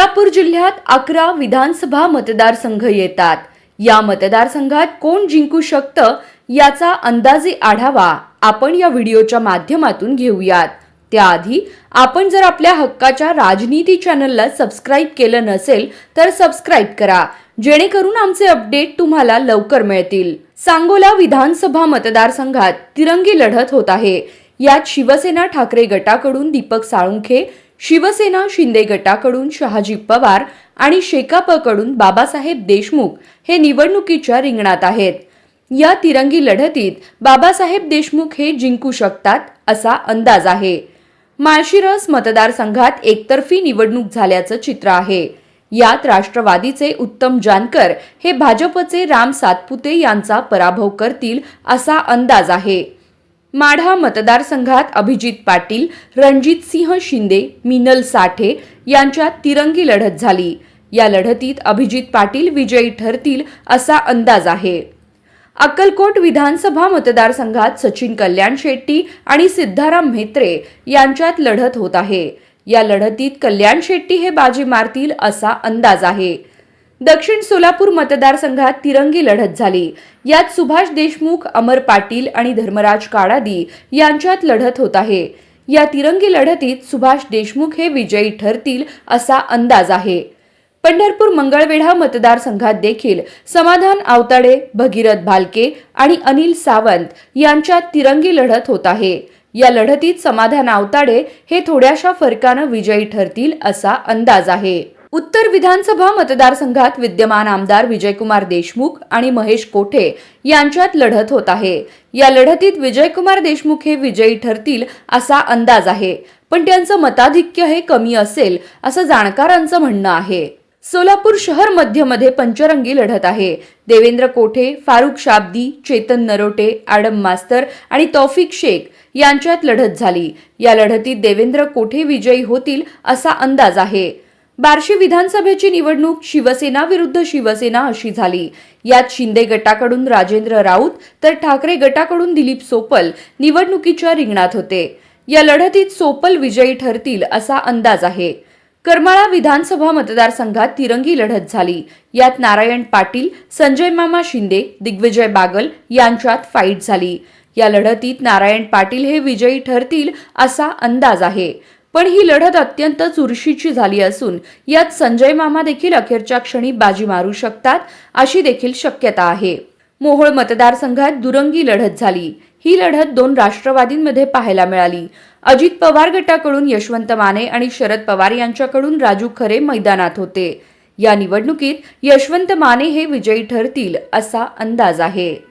सोलापूर जिल्ह्यात अकरा विधानसभा मतदारसंघ येतात. या मतदारसंघात कोण जिंकू शकतं याचा अंदाजे आढावा आपण या व्हिडिओच्या माध्यमातून घेऊयात. त्याआधी आपण जर आपल्या हक्काच्या राजनीती चॅनलला सबस्क्राईब केलं नसेल तर सबस्क्राईब करा जेणेकरून आमचे अपडेट तुम्हाला लवकर मिळतील. सांगोला विधानसभा मतदारसंघात तिरंगी लढत होत आहे. यात शिवसेना ठाकरे गटाकडून दीपक साळुंखे शिवसेना शिंदे गटाकडून शहाजी पवार आणि शेकापकडून बाबासाहेब देशमुख हे निवडणुकीच्या रिंगणात आहेत. या तिरंगी लढतीत बाबासाहेब देशमुख हे जिंकू शकतात असा अंदाज आहे. माळशिरस मतदारसंघात एकतर्फी निवडणूक झाल्याचं चित्र आहे. यात राष्ट्रवादीचे उत्तम जानकर हे भाजपचे राम सातपुते यांचा पराभव करतील असा अंदाज आहे. माढा मतदारसंघात अभिजित पाटील रणजित सिंह शिंदे मिनल साठे यांच्यात तिरंगी लढत झाली. या लढतीत अभिजित पाटील विजयी ठरतील असा अंदाज आहे. अक्कलकोट विधानसभा मतदारसंघात सचिन कल्याण शेट्टी आणि सिद्धाराम म्हेत्रे यांच्यात लढत होत आहे. या लढतीत कल्याण शेट्टी हे बाजी मारतील असा अंदाज आहे. दक्षिण सोलापूर मतदारसंघात तिरंगी लढत झाली. यात सुभाष देशमुख अमर पाटील आणि धर्मराज काडादी यांच्यात लढत होत आहे. या तिरंगी लढतीत सुभाष देशमुख हे विजयी ठरतील असा अंदाज आहे. पंढरपूर मंगळवेढा मतदारसंघात देखील समाधान आवताडे भगीरथ भालके आणि अनिल सावंत यांच्यात तिरंगी लढत होत आहे. या लढतीत समाधान आवताडे हे थोड्याशा फरकानं विजयी ठरतील असा अंदाज आहे. उत्तर विधानसभा मतदारसंघात विद्यमान आमदार विजयकुमार देशमुख आणि महेश कोठे यांच्यात लढत होत आहे. या लढतीत विजयकुमार देशमुख हे विजयी ठरतील असा अंदाज आहे. पण त्यांचं मताधिक्य हे कमी असेल असं जाणकारांचं म्हणणं आहे. सोलापूर शहर मध्यमध्ये पंचरंगी लढत आहे. देवेंद्र कोठे फारुख शाब्दी चेतन नरोटे आडम मास्तर आणि तौफिक शेख यांच्यात लढत झाली. या लढतीत देवेंद्र कोठे विजयी होतील असा अंदाज आहे. बार्शी विधानसभेची निवडणूक शिवसेना विरुद्ध शिवसेना अशी झाली. यात शिंदे गटाकडून राजेंद्र राऊत तर ठाकरे गटाकडून दिलीप सोपल निवडणुकीच्या रिंगणात होते. या लढतीत सोपल विजयी ठरतील असा अंदाज आहे. करमाळा विधानसभा मतदारसंघात तिरंगी लढत झाली. यात नारायण पाटील संजय मामा शिंदे दिग्विजय बागल यांच्यात फाईट झाली. या लढतीत नारायण पाटील हे विजयी ठरतील असा अंदाज आहे. पण ही लढत अत्यंत चुरशीची झाली असून यात संजय मामा देखील अखेरच्या क्षणी बाजी मारू शकतात अशी देखील शक्यता आहे. मोहोळ मतदारसंघात दुरंगी लढत झाली. ही लढत दोन राष्ट्रवादींमध्ये पाहायला मिळाली. अजित पवार गटाकडून यशवंत माने आणि शरद पवार यांच्याकडून राजू खरे मैदानात होते. या निवडणुकीत यशवंत माने हे विजयी ठरतील असा अंदाज आहे.